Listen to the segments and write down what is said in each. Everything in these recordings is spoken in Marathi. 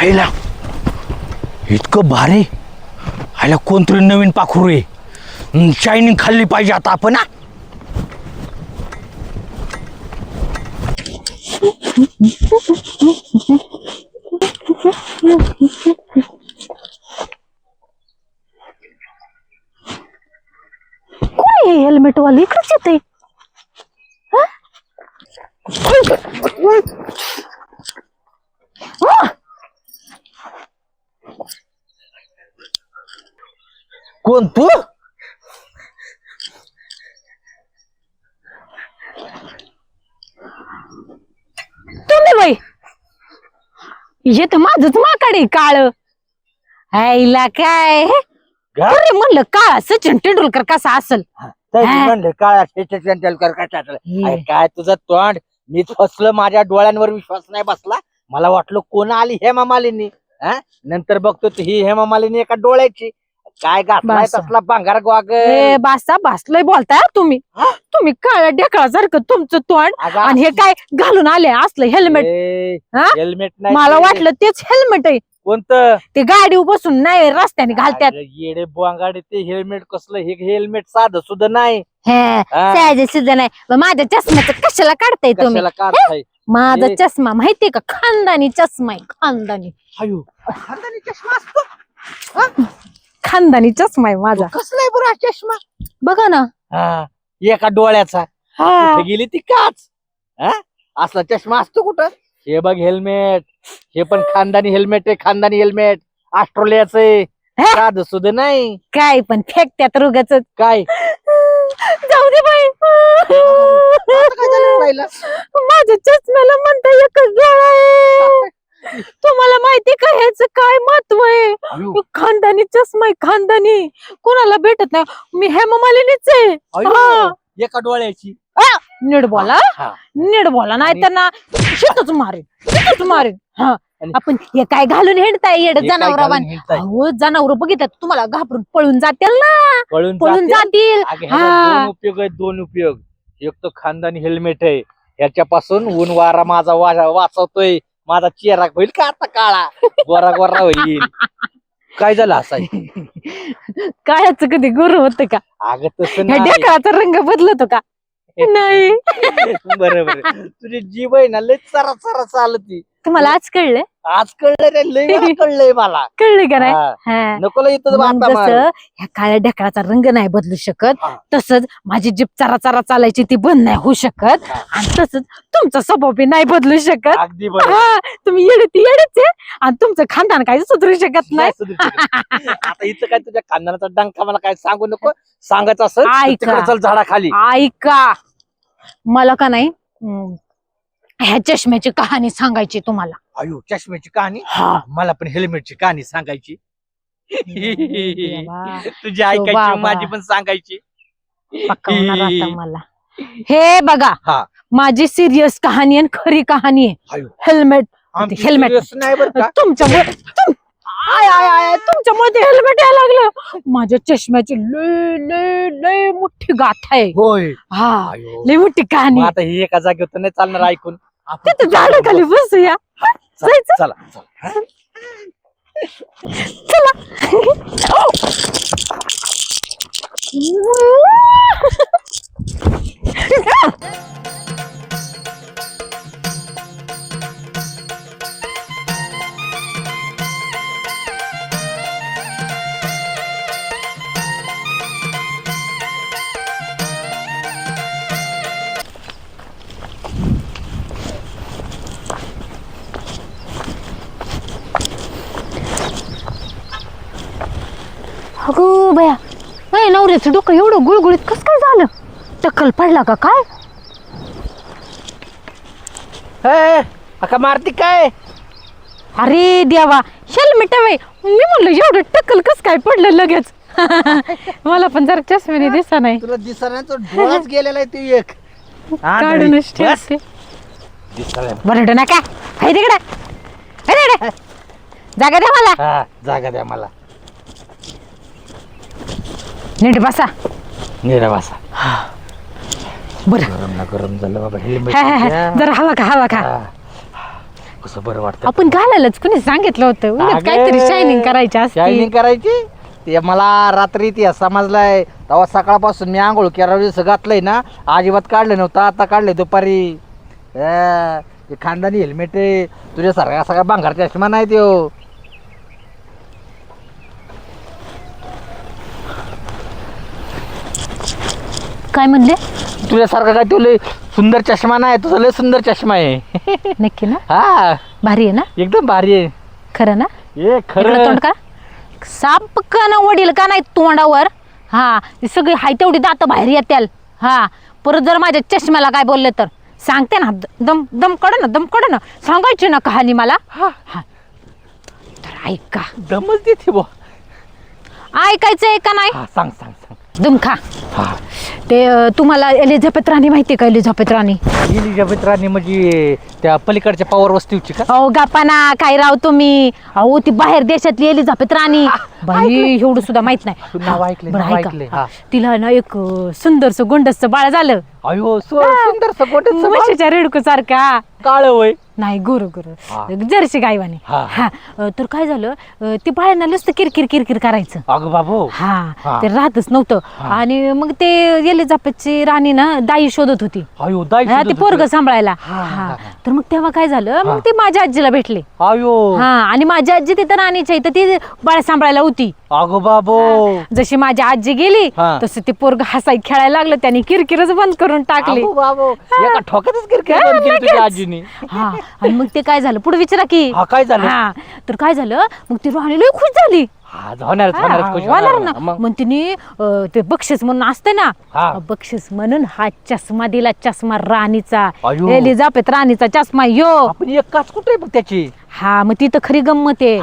आईला इतकं भारी. आईला कोणतरी नवीन पाखरू आहे. शायनिंग खाल्ली पाहिजे आता आपण कोण आहे हेल्मेट वाली? इकडेच येते कोण तू तुम्ही बाई हे तर माझच माकडे काळ आईला काय गा? अरे म्हणलं काळा सचिन तेंडुलकर कसा असल तरी हा. म्हणलं काळा शेषक तेंडुलकर काय टाकलं? हे. अरे काय तुझं तोंड मी फसलं माझ्या डोळ्यांवर विश्वास नाही बसला मला वाटलं कोण आली हेमा मालिनी हा? नंतर बघतो ती ही हेमा मालिनी एका डोळ्याची काय घातलाय बसा. तसला भांगार ग्वाग ए बासा भासलय बोलताय हं तुम्ही. हा? तुम्ही काळ्या ढेकळासारखं तुमचं तोंड आणि हे काय घालून आले असलं हेल्मेट? ए, हा? हेल्मेट नाही मला ते. वाटलं तेच हेल्मेट आहे. कोणतं? ते गाडी बसून नाही रस्त्याने घालत्यात. अरे येडे बोंगाडे ते हेल्मेट कसलं? हे हेल्मेट साधं सुद्धा नाही. हे हा? सुद्धा नाही. मग माझ्या चष्म्याचं कशाला काढताय तुम्ही? कशाला काढताय? माझा हे. चष्मा माहितीये का? खानदानी चष्मा आहे खानदानी. खानदानी चष्मा असतो? खानदानी चष्मा आहे माझा. कसला आहे बरं हा चष्मा? बघा ना. हा एका डोळ्याचा. हा. कुठे गेली ती काच? हा? असला चष्मा असतो कुठं? हे बघ हेल्मेट. हे पण खानदानी हेल्मेट आहे खानदानी हेल्मेट. ऑस्ट्रेलियाचं आहे. हे? साधं सुद्धा नाही. काय पण फेकत्यात रुगाच. काय? जाऊ दे बाई. आता काय झालं राहिलं? माझ्या चष्म्याला म्हणता एकच डोळा आहे. तुम्हाला माहिती का ह्याच काय महत्त्व आहे? खानदानी चष्मा आहे खानदानी. कोणाला भेटत नाही. मी हेममालिनीच आहे. अयो, हा. एका डोळ्याची. नीट बोला. नीट बोला नाही तर ना शेतच मारेन. शेतच मारेन. हा. आपण हे काय घालून हिंडताय? येड हे? अहो जनावर बघितलं तुम्हाला घाबरून पळून जातील ना. पळून पळून जाते? जातील. हा. उपयोग आहेत दोन उपयोग. एक तर खानदानी हेल्मेट आहे. ह्याच्यापासून ऊन वारा माझा वाचवतोय. माझा चेहरा होईल का आता काळा? गोरा गोरा होईल. काय झालं असाय काळाच कधी गुरु होत का? अगं तसं ह्या नाही. ढेकळाचा रंग बदलतो का? नाही. बरोबर तुझी जीव आहे ना लय चरा चरा चालती. तुम्हाला आज कळलं आज कळलं रे लय कळलंय मला कळलं का नाही हा. हा. नको लय इथं मग बाता मार. जसं ह्या काळ्या ढेकळाचा रंग नाही बदलू शकत हा. तसंच माझी जीप चारा चारा चालायची ती बंद नाही होऊ शकत हा. आणि तसंच तुमचा स्वभाव बी नाही बदलू शकत अगदी हा, तुम्ही येडे ती येडेच आहे आणि तुमचं खानदान काही सुधरू शकत नाही. आता इथं काय तुझ्या खानदानाचा डंका मला काय सांगू नको सांगायचं असं ऐका. चल झाडाखाली ऐका मला का नाही हम्म, ह्या चष्म्याची कहाणी सांगायची तुम्हाला. अयो चष्म्याची कहाणी? हा. मला पण हेल्मेटची कहाणी सांगायची. देवा, तुझी ऐकायची. माझी पण सांगायची. पकवणार आता मला. हे बघा हा. माझी सिरियस कहाणी आणि खरी कहाणी आहे. हेल्मेट. आमची हेल्मेट. serious नाही बरं का? तुमच्यामुळे तुम- आय आय आय तुमच्यामुळे ते हेल्मेट यायला लागलं. माझ्या चष्म्याची लय लय लय मोठी गाथा आहे. होय. हा. लय मोठी कहाणी आता ही एका जागेवर तर नाही चालणार ऐकून. तिथं झाडाखाली बसूया. चला जायचं? चला. चला. नवऱ्याचं डोकं एवढं गुळगुळीत कस काय झालं? टक्कल पडला का काय? ए, का मारती काय? अरे देवा हेल्मेट आहे मी म्हणलं एवढं टक्कल कस काय पडलं लगेच? मला पण जरा चष्म्याने दिसा नाही. तुला दिसण्याचा डोळाच गेलेला आहे ते एक. काढूनच ठेवते. दिसायला. बरं ना काय? हाय तिकडे. हाय तिकडे. जागा द्या मला. हा जागा द्या मला. नीट बसा. निरा वासा बरं. गरम ना गरम झालं बाबा हेल्मेट हा, हा, हा. जरा हवा खा हवा खा. कसं बरं वाटतं? आपण घालायलाच कुणी सांगितलं होतं? उगाच. काहीतरी शायनिंग करायची असते. शायनिंग करायची? ते मला रात्री ती समजलाय. तेव्हा सकाळपासून मी आंघोळ केरा घातलंय ना अजिबात काढलं नव्हतं आता काढलंय दुपारी. अं, ते खानदानी हेल्मेट आहे. तुझ्यासारखा सगळा भांगार चष्मा नाही त्यो. काय म्हणले? तुझ्यासारखा काय तो लय सुंदर चष्मा नाही तुझा लय सुंदर चष्मा आहे. नक्की ना? हा. भारी आहे ना? एकदम भारी आहे. खरं ना? ए इकडं तोंड खरं का? साप का ना वडील का नाही तोंडावर? हा सगळी हाय तेवढी दात बाहेर येत्याल. हा परत जर माझ्या चष्म्याला काय बोलले तर? सांगते ना द- दम दम कड ना दम कड ना. सांगायची ना कहाणी मला. हा. तर ऐका. दमच देते बो ऐकायचंय का नाही? हा सांग सांग सांग. दम खा. हा. ते अं, तुम्हाला एलिझाबेथ राणी माहिती का एलिझाबेथ राणी एलिझाबेथ राणी म्हणजे त्या पलीकडच्या पॉवर वस्तीवची का? अहो गापाना काय राव तुम्ही? अहो ती बाहेर देशातली एलिझाबेथ राणी बाई एवढं सुद्धा माहीत नाही. तू नाव ऐकलंय, बरं, नाव ऐका. ऐकलंय, हा. तिला ना एक सुंदरस गोंडस बाळ झालं. अयो सु- सुंदर सगोट म्हशीच्या रेडकू सारखा काळ वय. नाही गुरु गुरु. जर्सी गायवाने. हा. हा. अं, तर काय झालं? अं, ते बाळांना नुसतं किरकिर किरकिर करायचं. अगं बाबू. हा. हा. ते राहतच नव्हतं. हा. आणि मग ते एलिझाबेथची राणी ना दाई शोधत होती. अयो दाई हा, ते शोधत पोरग होती. सांभाळायला. हा, हा, हा. हा. तर मग तेव्हा काय झालं? हा. मग ते माझ्या आजीला भेटले. अयो. हा. आणि माझी आजी तिथं राणीच्या इथं ती बाळ सांभाळायला होती. अगो बाबू. जशी माझी आजी गेली हा. तसं ते पोरग हसाय खेळायला लागलं त्याने किरकिरच बंद करून टाकली. अगो बाबू एका ठोक्यातच क्रिकेट काय बंद केली तुझ्या लगेच? आजीने. हा आणि मग ते काय झालं? पुढे विचारा की. हा काय झालं? हा तर काय झालं? मग ती राणी लई खुश झाली. हा हा, होणार ना. मग? तिने अं, ते बक्षीस म्हणून असते ना हा. बक्षीस म्हणून हा चष्मा दिला चष्मा राणीचा. अयो. एलिझाबेथ राणीचा चष्मा यो. आपण एक काच कुठे बघ त्याची? हा मग ती तर खरी गंमत आहे.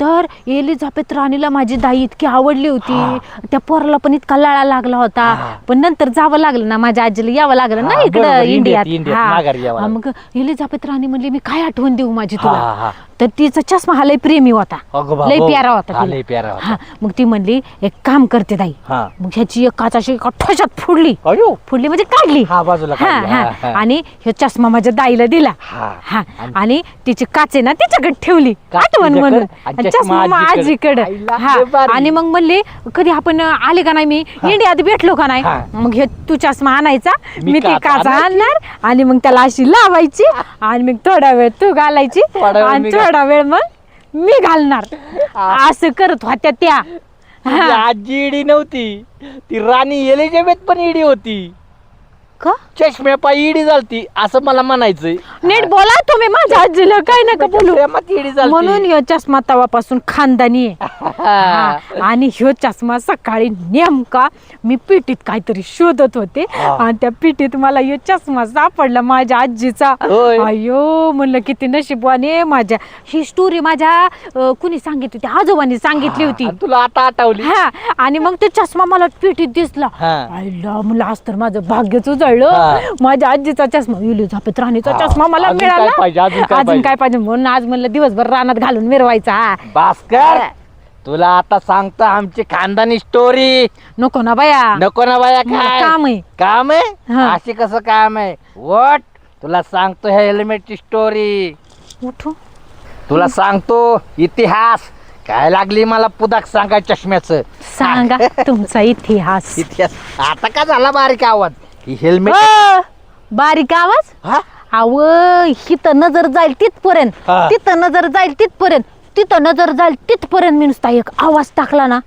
तर एलिझाबेथ राणीला माझी दाई इतकी आवडली होती. त्या पोराला पण इतका लळा लागला होता. पण नंतर जावं लागलं ना माझ्या आजीला यावं लागलं ना इकडं इंडियात इंडियात- इंडियात माघारी यावं हा, मग एलिझाबेथ राणी म्हणली मी काय आठवण देऊ माझी तुला. तर तिचा चष्मा हा लय प्रेमी होता अगं बाबू लय प्यारा होता हा, तिला. लय प्यारा होता. हा, मग ती म्हणली एक काम करते हा मग ह्याची एक काच अशी एका ठोशात फोडली अयो फोडली म्हणजे काढली हा बाजूला हा, काढली. हा. हा, हा. आणि ह्यो चष्मा माझ्या दाईला दिला हा. हा आणि- तिची काचे ना तिच्याकडे ठेवली काच आठवण तिच्याकडे म्हणून आणि आणि चष्मा चष्मा आजीकडे. आजीकडे आईला हा लय भारी. आणि मग म्हणले कधी आपण आले का नाही मी इंडियात भेटलो का नाही हा. मग हे तू चष्मा आणायचा मी मी ती काच. आणणार आणि मग त्याला अशी लावायची आणि मग थोडा वेळ तू घालायची थोडा वेळ आणि मी थोडा वेळ मग मी घालणार. असं करत होत्या त्या. आजी इडी नव्हती. ती राणी एलिझाबेथ पण इडी होती. का? चष्म्या पायी इडी झालती असं मला म्हणायचंय नीट बोला तुम्ही माझ्या आजीला काय नका बोलू प्रेमात इडी झालती म्हणून ह्यो चष्मा तवापासून खानदानी आहे हा. आणि ह्यो चष्मा सकाळी नेमका मी पिटीत काहीतरी शोधत होते. आणि त्या पिटीत मला ह्यो चष्मा सापडला माझ्या आजीचा होय. अयो म्हणलं किती नशिबवाने माझ्या ही स्टोरी माझ्या अं, कुणी सांगितली होती आजोबांनी सांगितली होती आणि तुला आता आठवली हा आणि मग तो चष्मा मला पिटीत दिसला हा. म्हणलं आज तर माझं भाग्यच हा. माझ्या आजीचा चष्मा इलिझाबेथ राणीचा हा. चष्मा मला अजून काय मिळाला पाहिजे? अजून काय अजून पाहिजे? काय पाहिजे म्हणून आज म्हणलं दिवसभर रानात घालून मिरवायचा. भास्कर तुला आता सांगतो आमची खानदानी स्टोरी नको ना बाया. नको ना बाया मला काय? काम आहे. काम आहे? हा. अशी कसं काम आहे? वट तुला सांगतो ह्या हेल्मेटची स्टोरी उठू. तुला सांगतो इतिहास. काय लागली मला पुदाक सांगाय चष्म्याचं? सांगा तुमचा इतिहास. इतिहास. आता का झाला बारीक आवाज? हेल्मेट अ, बारीक आवाज? हा? अव हिथं नजर जाईल तिथपर्यंत. हा. तिथं नजर जाईल तिथपर्यंत. तिथं नजर जाईल तिथपर्यंत मी नुसता एक आवाज टाकला ना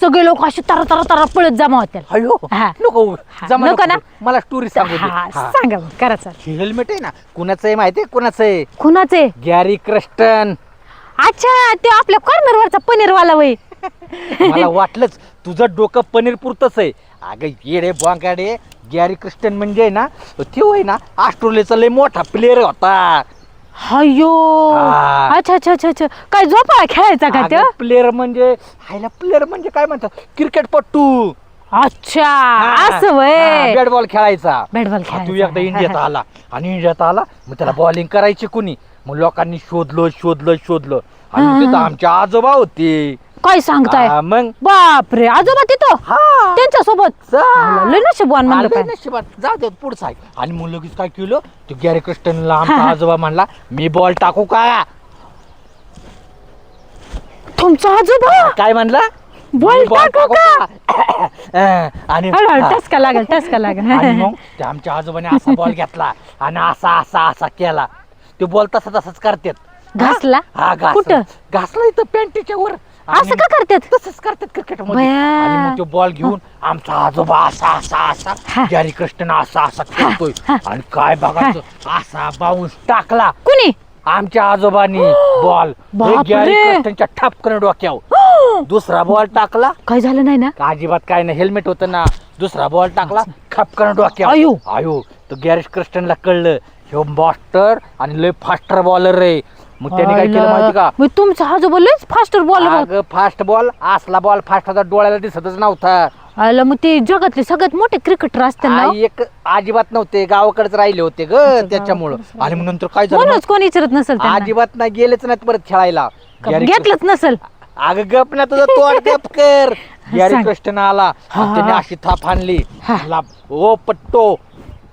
सगळे लोक असे तरा तरा तरा पळत जमा होत्या अयो हा. नको हा, जमा नको ना? मला स्टोरी सांगू दे. हा, हा. सांगा मग करा चाल. ही हेल्मेट आहे ना कुणाचं आहे माहिती आहे? कुणाचं आहे? कुणाचे गॅरी क्रस्टन. अच्छा ते आपल्या कॉर्नरवरचा पनीरवाला वय. मला वाटलंच तुझं डोकं पनीर पुरतच आहे. अगं येडे बॉंगाडे. गॅरी क्रिस्टन म्हणजे आहे ना तो आहे ना ऑस्ट्रेलियाचा लय मोठा प्लेअर होता. अयो हा. अच्छा अच्छा अच्छा अच्छा. काय झोपाळा खेळायचा का त्यो? प्लेअर म्हणजे हायला प्लेअर म्हणजे काय म्हणतात? क्रिकेटपट्टू अच्छा असं वय. बॅट बॉल खेळायचा. बॉल हा, तू खेळायचा. एकदा इंडियात आला. आणि इंडियात आला मग त्याला बॉलिंग करायची कुणी. मग लोकांनी शोधलं शोधलं शोधलं. आणि हा, तिथं हा. आमचे आजोबा होते. काय सांगताय? हा, मग? बापरे आजोबा तिथं? हा. त्यांच्यासोबत जा. लय नशिबवान म्हणलं आलं काय? नशिबात. जाऊ दे पुढचा आहे आणि मग लगेच काय केलं? ते गॅरी क्रिस्टनला आमचा आजोबा म्हणला मी बॉल टाकू का? तुमचा आजोबा? काय म्हणला? बॉल मी टाकू का? आणि हळूहळू हा. टसका लागेल टसका आणि लागेल मग ते आमच्या आजोबाने असा बॉल घेतला आणि असा असा असा केला. ते बॉल तसा तसाच करतात. घासला? हा घास कुठं? घासला इथं पॅन्टीच्या वर. असं का करतात? तसंच करतात क्रिकेटमध्ये. बया. आणि मग तो बॉल घेऊन आमचा आजोबा असा असा असा हा. गॅरी कृष्ण असा असा खेळतोय. आणि काय बघायचं? असा बाउन्स टाकला. कुणी? आमच्या आजोबानी बॉल बापरे. गॅरी कृष्णच्या ठपकन डोक्यावर. दुसरा बॉल टाकला. काय झालं नाही ना? अजिबात काय नाही. हेल्मेट होतं ना. दुसरा बॉल टाकला. खपकन डोक्यावर. आयो. आयो. तर गॅरेज कृष्णला कळलं. ह्यो मास्टर आणि लय फास्टर बॉलर रे. मग त्याने काय केलं माहिती का? मग तुमचा आजोबा लयच फास्टर बॉल अगं फास्ट बॉल. असला बॉल फास्ट होता डोळ्याला दिसतच नव्हता. आलं मग ते जगातले सगळ्यात मोठे क्रिकेटर असतात ना? आ, एक अजिबात नव्हते गावाकडेच राहिले होते ग त्याच्यामुळं. आणि मग नंतर काय झालं म्हणूनच कोणी विचारत नसेल त्यांना. अजिबात नाही गेलेच नाहीत परत खेळायला. गॅरी घेतलंच नसेल? अगं गप ना तुझं तोड गप कर. गॅरी सांग. कृष्ण आला आणि त्याने. अशी थाप आणली. हा. ला- ओ पट्टो.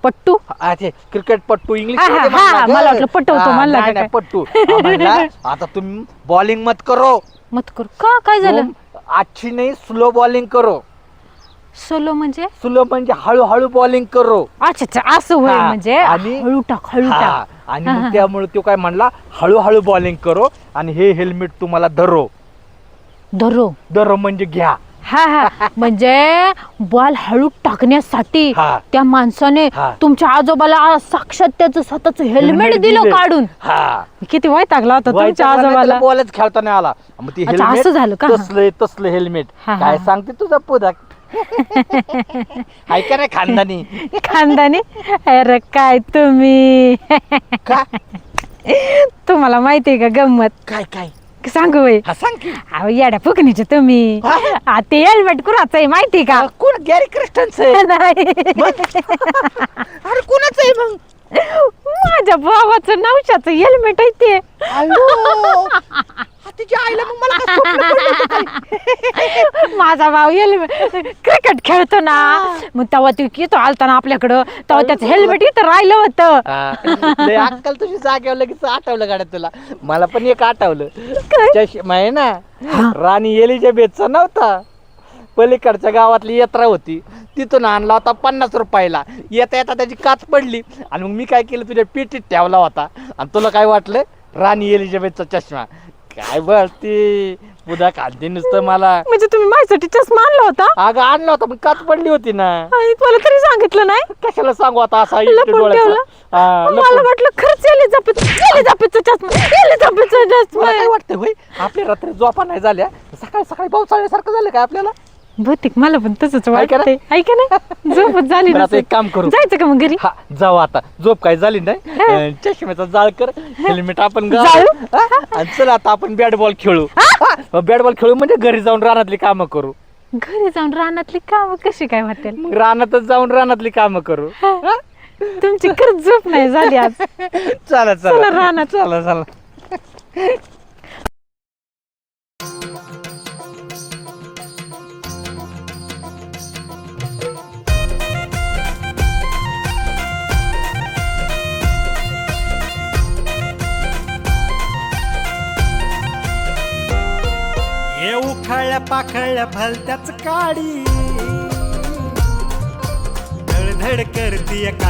पट्टू? हा, ते क्रिकेट पट्टू इंग्लिश हा, हा, हा. मला वाटलं नाही, काय? पट्टू. हा, म्हणला, आता तुम्ही बॉलिंग मत करो. मत कर? का काय झालं? तुम अच्छी नाही स्लो बॉलिंग करो. सोलो म्हणजे? स्लो म्हणजे हळूहळू बॉलिंग करो. अच्छा अच्छा असं होय हा, म्हणजे आणि- हळू टाक हळू हा, टाक. आणि हा, हा, मग हा. त्यामुळे तो काय म्हणला हळूहळू बॉलिंग करो आणि हे हेल्मेट तुम्हाला धरो. धरो. धरो म्हणजे घ्या. हा हा. म्हणजे बॉल हळू टाकण्यासाठी हा. त्या माणसाने हा. तुमच्या आजोबाला साक्षात त्याचं स्वतःच हेल्मेट दिलं. काढून. हा. किती वाईट लागला होता तुमच्या आजोबाला? बॉलच खेळता नाही आला. मग ती अच्छा, helmet असं झालं का? तसलं तसलं हेल्मेट हा, काय हा. सांगते तुझा पुदक हाय का नाही खानदानी? खानदानी? अरे काय तुम्ही? का? तुम्हाला माहितीये का गंमत? काय काय? सांगू हा सांग की. अहो येड्या फुकणीचे तुम्ही. हा? आ, ते हेल्मेट कुणाचं आहे माहिती का? अ, कोण? गॅरी क्रिस्टनचं नाही. अरे कोणाच आहे मग? माझ्या भावाचं नवशाचं हेल्मेट आहे ते. अयो तिच्या आईला मग मला काय स्वप्न पडलं होतं काय? माझा भाऊ हेल्मेट क्रिकेट खेळतो ना. मग तेव्हा ते येतो आलता ना आपल्याकडं. तेव्हा त्याचं हेल्मेट इथं राहिलं होतं. हा, लय अक्कल तुझी जागेवर लगेच आठवलं गाड्या तुला. मला पण एक आठवलं? चष्मा आहे ना? राणी एलिझाबेथचा नव्हता. पलीकडच्या गावातली यात्रा होती. तिथून आणला होता पन्नास रुपयाला. येता येता त्याची काच पडली. आणि मग मी काय केलं? तुझ्या पेटीत ठेवला होता. आणि तुला काय वाटलं? राणी एलिझाबेथचा चष्मा. काय बरती उद्या कांती नुसतं मला. म्हणजे तुम्ही माझ्यासाठी चष्मा आणला होता? अगं आणला होता पण काच पडली होती ना. आणि मला तरी सांगितलं नाही? कशाला सांगू आता असा इकडे लपून डोळ्याचा? ठेवलं? हा, मला. वाटलं खर्च एलिझाबेथ एलिझाबेथचा चष्मा एलिझाबेथचा चष्मा मला काय वाटतं होय? आपल्या रात्री झोपा नाही झाल्या. सकाळी सकाळी पावसाळ्यासारखं झालं काय आपल्याला? बहुतेक मला पण तसंच आहे का वाटतंय. ऐका ना. झोपच झाली बरं, आता नसेल. एक काम करू. जायचं का मग घरी? हा जाऊ आता. झोप काय झाली नाही? अं, चष्म्याचा जाळ कर. हेल्मेट आपण घालू. जाळू? हा? आणि चल आता आपण बॅट बॉल खेळू बॅट बॉल खेळू म्हणजे घरी जाऊन रानातली कामं करू. घरी जाऊन रानातली काम कशी काय वाटेल? मग रानातच जाऊन रानातली कामं करू. हा? तुमची खरंच झोप नाही झाली आज. चला चला. चला रानात. चला चला. उखाळ्या पाखळ्या भलत्याच काडी. धडधड करतीय काळजाची